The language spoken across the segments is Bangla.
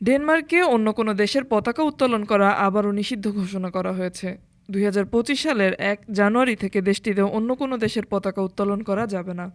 ডেনমার্কে অন্য কোনো দেশের পতাকা উত্তোলন করা আবারও নিষিদ্ধ ঘোষণা করা হয়েছে। দুই হাজার পঁচিশ সালের এক জানুয়ারি থেকে দেশটিতে অন্য কোনো দেশের পতাকা উত্তোলন করা যাবে না।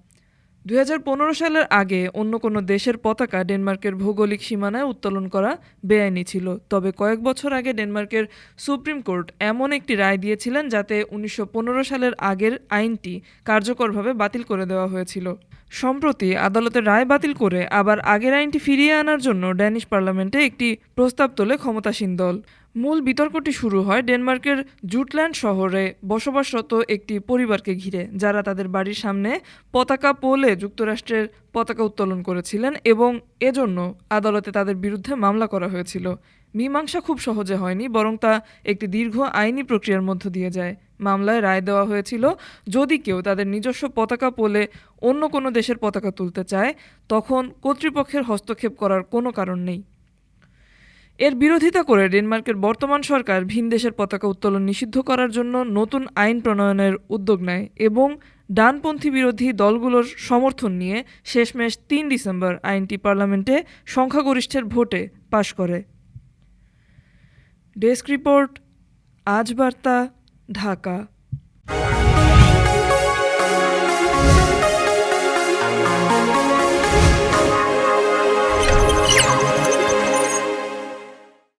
দুই হাজার পনেরো সালের আগে অন্য কোনো দেশের পতাকা ডেনমার্কের ভৌগোলিক সীমানায় উত্তোলন করা বেআইনি ছিল। তবে কয়েক বছর আগে ডেনমার্কের সুপ্রিম কোর্ট এমন একটি রায় দিয়েছিলেন যাতে উনিশশো পনেরো সালের আগের আইনটি কার্যকরভাবে বাতিল করে দেওয়া হয়েছিল। সম্প্রতি আদালতের রায় বাতিল করে আবার আগের আইনটি ফিরিয়ে আনার জন্য ড্যানিশ পার্লামেন্টে একটি প্রস্তাব তোলে ক্ষমতাসীন দল। মূল বিতর্কটি শুরু হয় ডেনমার্কের জুটল্যান্ড শহরে বসবাসরত একটি পরিবারকে ঘিরে, যারা তাদের বাড়ির সামনে পতাকা পোলে যুক্তরাষ্ট্রের পতাকা উত্তোলন করেছিলেন এবং এজন্য আদালতে তাদের বিরুদ্ধে মামলা করা হয়েছিল। মীমাংসা খুব সহজে হয়নি, বরং তা একটি দীর্ঘ আইনি প্রক্রিয়ার মধ্য দিয়ে যায়। মামলায় রায় দেওয়া হয়েছিল, যদি কেউ তাদের নিজস্ব পতাকা পোলে অন্য কোনো দেশের পতাকা তুলতে চায়, তখন কর্তৃপক্ষের হস্তক্ষেপ করার কোনো কারণ নেই। এর বিরোধিতা করে ডেনমার্কের বর্তমান সরকার ভিন দেশের পতাকা উত্তোলন নিষিদ্ধ করার জন্য নতুন আইন প্রণয়নের উদ্যোগ নেয় এবং ডানপন্থী বিরোধী দলগুলোর সমর্থন নিয়ে শেষমেশ তিন ডিসেম্বর আইনটি পার্লামেন্টে সংখ্যাগরিষ্ঠের ভোটে পাশ করে। ডেস্ক রিপোর্ট, আজ বার্তা, ঢাকা।